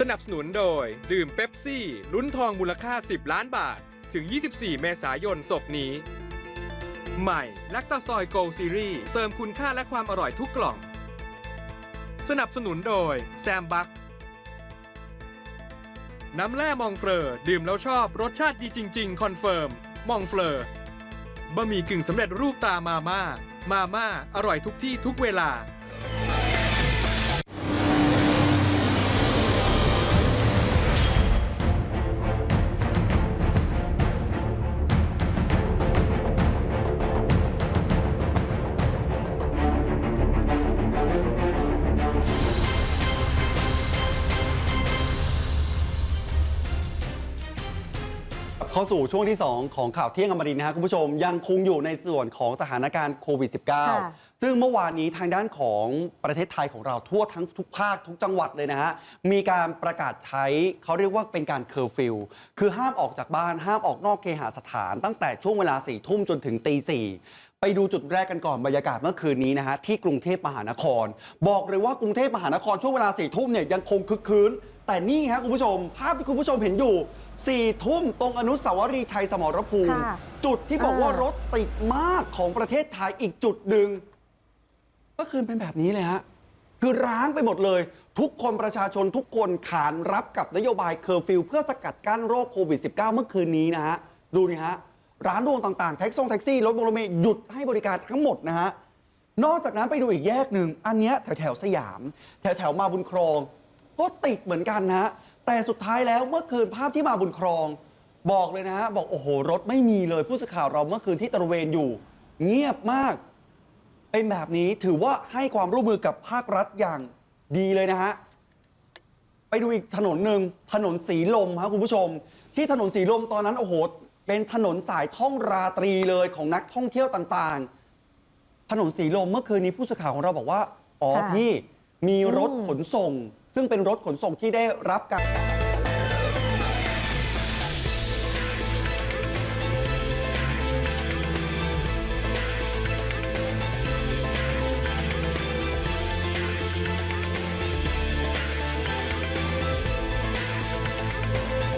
สนับสนุนโดย ดื่มเป๊ปซี่ ลุ้นทองมูลค่า 10 ล้านบาท ถึง 24 เมษายนศกนี้ ใหม่แลคตาซอยโกลซีรีส์เติมคุณค่าและความอร่อยทุกกล่อง สนับสนุนโดย แซมบัคน้ำแร่มองเฟลอดื่มแล้วชอบรสชาติดีจริง ๆ คอนเฟิร์ม มองเฟลอบะหมี่กึ่งสำเร็จรูปตามาม่า มาม่า อร่อยทุกที่ทุกเวลา เข้าสู่ช่วงที่ 2 ของข่าวเที่ยงอมรินทร์นะฮะคุณผู้ชมยังคงอยู่ในส่วนของสถานการณ์โควิดค่ะ -19 ซึ่งเมื่อวานนี้ทางด้านของประเทศไทยของเราทั่วทั้งทุกภาคทุกจังหวัดเลยนะฮะมีการประกาศใช้เขาเรียกว่าเป็นการเคอร์ฟิวคือห้ามออกจากบ้านห้ามออกนอกเคหสถานตั้งแต่ช่วงเวลาสี่ทุ่มจนถึงตีสี่ไปดูจุดแรกกันก่อนบรรยากาศเมื่อคืนนี้นะฮะที่กรุงเทพมหานคร บอกเลยว่ากรุงเทพมหานครช่วงเวลาสี่ทุ่มเนี่ยยังคงคึกคืน แต่นี่ฮะคุณผู้ชม ภาพที่คุณผู้ชมเห็นอยู่สี่ทุ่มตรงอนุสาวรีย์ชัยสมรภูมิ ค่ะจุดที่บอกว่าอ่ารถติดมากของประเทศไทยอีกจุดหนึ่งเมื่อคืนเป็นแบบนี้เลยฮะ คือร้างไปหมดเลย ทุกคนประชาชนทุกคนขานรับกับนโยบายเคอร์ฟิวเพื่อสกัดกั้นโรคโควิด -19 เมื่อคืนนี้นะฮะ ดูนี่ฮะ ร้านรวงต่างๆ แท็กซี่แท็กซี่ รถบงรถเมย์หยุดให้บริการทั้งหมดนะฮะ นอกจากนั้นไปดูอีกแยกหนึ่ง อันเนี้ยแถวแถวๆสยาม แถวแถวๆมาบุญครอง ก็ติดเหมือนกันนะฮะแต่สุดท้ายแล้วเมื่อคืนภาพที่มาบุญครอง บอกเลยนะฮะบอกโอ้โหรถไม่มีเลยผู้สื่อข่าวเราเมื่อคืนที่ตระเวนอยู่ เงียบมาก เป็นแบบนี้ถือว่าให้ความร่วมมือกับภาครัฐอย่างดีเลยนะฮะไปดูอีกถนนหนึ่งถนนสีลมครับคุณผู้ชม ที่ถนนสีลมตอนนั้นโอ้โหเป็นถนนสายท่องราตรีเลยของนักท่องเที่ยวต่างๆ ถนนสีลมเมื่อคืนนี้ผู้สื่อข่าวของเราบอกว่า อ๋อค่ะ พี่ มีรถอืมขนส่ง ซึ่งเป็นรถขนส่งที่ได้รับการ